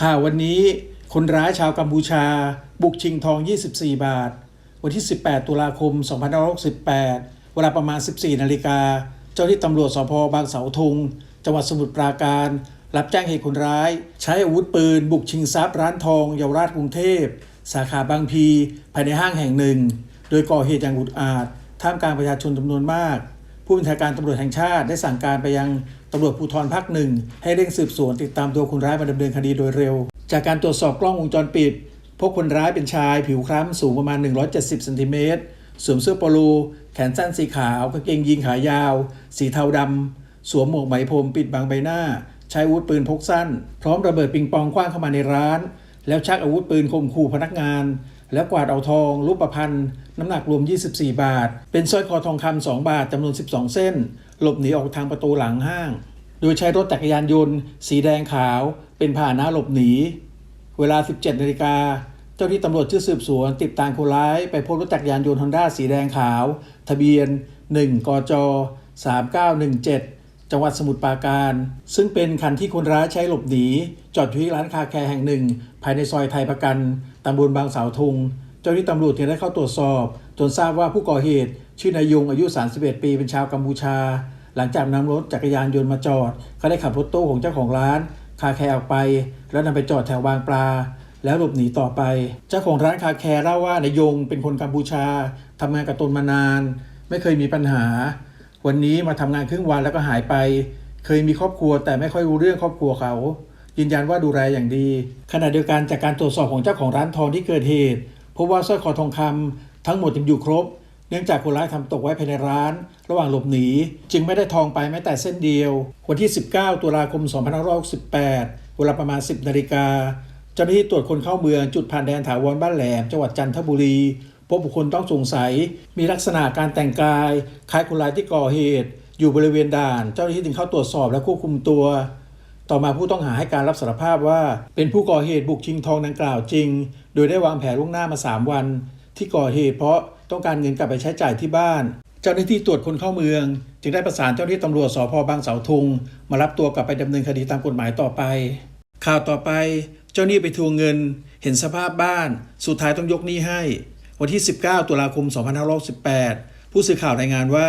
ข่าววันนี้คนร้ายชาวกัมพูชา บุกชิงทอง 24 บาท วันที่ 18 ตุลาคม 2568 เวลาประมาณ 14 นาฬิกา เจ้าที่ตำรวจสพบางเสาธง จังหวัดสมุทรปราการ รับแจ้งเหตุคนร้าย ใช้อาวุธปืน บุกชิงทรัพย์ร้านทองเยาวราชกรุงเทพ สาขาบางพี ภายในห้างแห่งหนึ่ง โดยก่อเหตุอย่างอุกอาจท่ามกลางประชาชนจำนวนมาก ผู้บัญชาการตำรวจแห่งชาติได้สั่งการไปยังตำรวจภูธรภาคหนึ่งให้เร่งสืบสวนติดตามตัวคนร้ายมาดำเนินคดีโดยเร็ว จากการตรวจสอบกล้องวงจรปิด พบคนร้ายเป็นชายผิวคล้ำสูงประมาณ 170เซนติเมตรสวมเสื้อโปโล แขนสั้นสีขาวกางเกงยีนขายาว สีเทาดำ สวมหมวกไหมพรมปิดบังใบหน้า ใช้อาวุธปืนพกสั้น พร้อมระเบิดปิงปองคว้างเข้ามาในร้าน แล้วชักอาวุธปืนข่มขู่พนักงาน แล้วกวาดเอาทอง รูปพรรณน้ำหนักรวม 24 บาท เป็นสร้อยคอทองคำ2บาทจำนวน 12 เส้น หลบหนีออกทางประตูหลังห้าง โดยใช้รถจักรยานยนต์ สีแดงขาว เป็นพาหนะหลบหนี เวลา 17นาฬิกาเจ้าที่ตำรวจชุดสืบสวนติดตามคนร้าย ไปพบรถจักรยานยนต์ฮอนด้าสีแดงขาว ทะเบียน 1 กจ 3917 จังหวัดสมุทรปราการ ซึ่งเป็นคันที่คนร้ายใช้หลบหนี จอดอยู่ที่ร้านคาแคร์แห่งหนึ่ง ภายในซอยไทยประกันตำบลบางสาวธงเจ้าหน้าที่ตำรวจจึงได้เข้าตรวจสอบ จนทราบว่าผู้ก่อเหตุ ชื่อนายยงอายุ 31 ปี เป็นชาวกัมพูชา หลังจากนำรถจักรยานยนต์มาจอด ก็ได้ขับรถตู้ของเจ้าของร้าน คาแคร์ออกไป แล้วนำไปจอดแถวบางปลาแล้วหลบหนีต่อไป เจ้าของร้านคาแคร์เล่าว่านายยงเป็นคนกัมพูชาทำงานกับตนมานาน ไม่เคยมีปัญหา วันนี้มาทำงานครึ่งวันแล้วก็หายไป เคยมีครอบครัวแต่ไม่ค่อยรู้เรื่องครอบครัวเขายืนยันว่าดูแลอย่างดี ขณะเดียวกันจากการตรวจสอบของเจ้าของร้านทองที่เกิดเหตุพบว่าสร้อยคอทองคำทั้งหมดยังอยู่ครบ เนื่องจากคนร้ายทำตกไว้ภายในร้าน ระหว่างหลบหนี จึงไม่ได้ทองไปแม้แต่เส้นเดียว วันที่ 19 ตุลาคม 2568 เวลาประมาณ 10 นาฬิกาเจ้าหน้าที่ตรวจคนเข้าเมืองจุดผ่านแดนถาวรบ้านแหลมจังหวัดจันทบุรี บบุคคลต้องสงสัย มีลักษณะการแต่งกาย คล้ายคนร้ายที่ก่อเหตุ อยู่บริเวณด่าน เจ้าหน้าที่จึงเข้าตรวจสอบและควบคุมตัว ต่อมาผู้ต้องหาให้การรับสารภาพว่า เป็นผู้ก่อเหตุบุกชิงทองดังกล่าวจริง โดยได้วางแผนล่วงหน้ามา 3 วัน ที่ก่อเหตุเพราะต้องการเงินกลับไปใช้จ่ายที่บ้าน เจ้าหน้าที่ตรวจคนเข้าเมือง จึงได้ประสานเจ้าหน้าที่ตำรวจสพบางเสาธงมารับตัวกลับไปดำเนินคดีตามกฎหมายต่อไป ข่าวต่อไป เจ้าหนี้ไปทวงเงิน เห็นสภาพบ้าน สุดท้ายต้องยกหนี้ให้ วันที่ 19 ตุลาคม 2518 ผู้สื่อข่าวรายงานว่า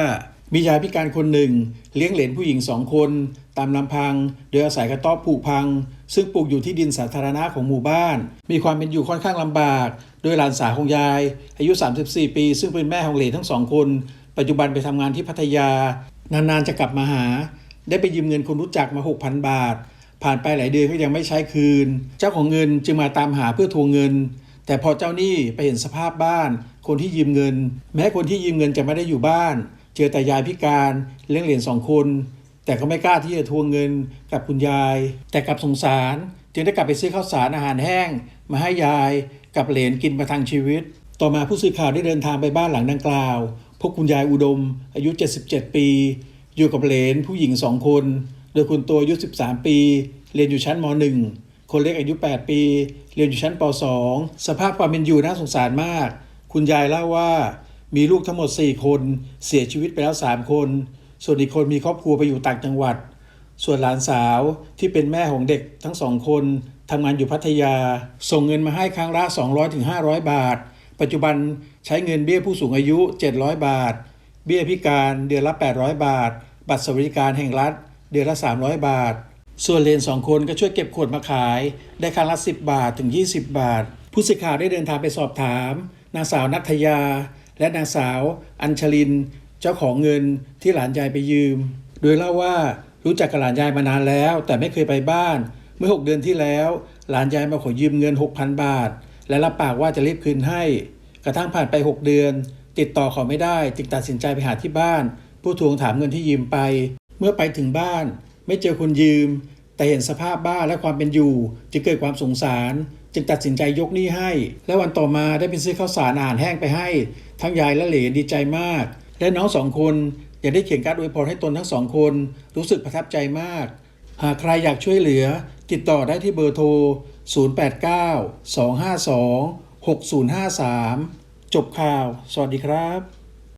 มียายพิการคนหนึ่ง เลี้ยงเหลนผู้หญิงสองคน ตามลำพัง โดยอาศัยกระต๊อบผูกพัง ซึ่งปลูกอยู่ที่ดินสาธารณะของหมู่บ้าน มีความเป็นอยู่ค่อนข้างลำบาก โดยหลานสาวของยาย อายุ 34 ปี ซึ่งเป็นแม่ของเหลนทั้งสองคน ปัจจุบันไปทำงานที่พัทยา นานๆจะกลับมาหา ได้ไปยืมเงินคนรู้จักมา 6,000 บาท ผ่านไปหลายเดือนก็ยังไม่ใช้คืน เจ้าของเงินจึงมาตามหาเพื่อทวงเงิน แต่พอเจ้าหนี้ไปเห็นสภาพบ้าน คนที่ยืมเงิน แม้คนที่ยืมเงินจะไม่ได้อยู่บ้าน เจอแต่ยายพิการเลี้ยงเหรียญสองคน แต่ก็ไม่กล้าที่จะทวงเงินกับคุณยาย แต่กลับสงสาร จึงได้กลับไปซื้อข้าวสารอาหารแห้ง มาให้ยายกับเหลนกินประทังชีวิต ต่อมาผู้สื่อข่าวได้เดินทางไปบ้านหลังดังกล่าว พบคุณยายอุดม อายุ 77 ปี อยู่กับเหลนผู้หญิงสองคน โดยคุณตัวอายุ 13 ปี เรียนอยู่ชั้นม .1 คนเล็กอายุ 8 ปี เรียนอยู่ชั้นป .2 สภาพความเป็นอยู่น่าสงสารมาก คุณยายเล่าว่ามีลูกทั้งหมด 4 คนเสียชีวิตไปแล้ว 3 คน ส่วนอีกคนมีครอบครัวไปอยู่ต่างจังหวัด ส่วนหลานสาวที่เป็นแม่ของเด็กทั้งสองคนทำงานอยู่พัทยา ส่งเงินมาให้ครั้งละ 200-500 บาท ปัจจุบันใช้เงินเบี้ยผู้สูงอายุ 700 บาท เบี้ยพิการเดือนละ 800 บาท บัตรสวัสดิการแห่งรัฐ เดือนละ 300 บาท ส่วนเลนสองคนก็ช่วยเก็บขวดมาขาย ได้ครั้งละ10 บาทถึง 20 บาท ผู้สื่อข่าวได้เดินทางไปสอบถาม นางสาวนัทยา และนางสาว อัญชลิน เจ้าของเงินที่หลานยายไปยืม โดยเล่าว่ารู้จักกับหลานยายมานานแล้ว แต่ไม่เคยไปบ้าน เมื่อ 6 เดือนที่แล้ว หลานยายมาขอยืมเงิน 6,000 บาท และรับปากว่าจะรีบคืนให้ กระทั่งผ่านไป 6 เดือน ติดต่อเขาไม่ได้ จึงตัดสินใจไปหาที่บ้าน ผู้ทวงถามเงินที่ยืมไป เมื่อไปถึงบ้าน ไม่เจอคนยืม แต่เห็นสภาพบ้านและความเป็นอยู่ จึงเกิดความสงสาร จึงตัดสินใจยกหนี้ให้ และวันต่อมาได้ไปซื้อข้าวสารอาหารแห้งไปให้ ทั้งยายและเหลนดีใจมาก และน้องสองคนยังได้เขียนการ์ดอวยพรให้ตนทั้งสองคน รู้สึกประทับใจมาก หากใครอยากช่วยเหลือ ติดต่อได้ที่เบอร์โทร 089 252 6053 จบข่าว สวัสดีครับ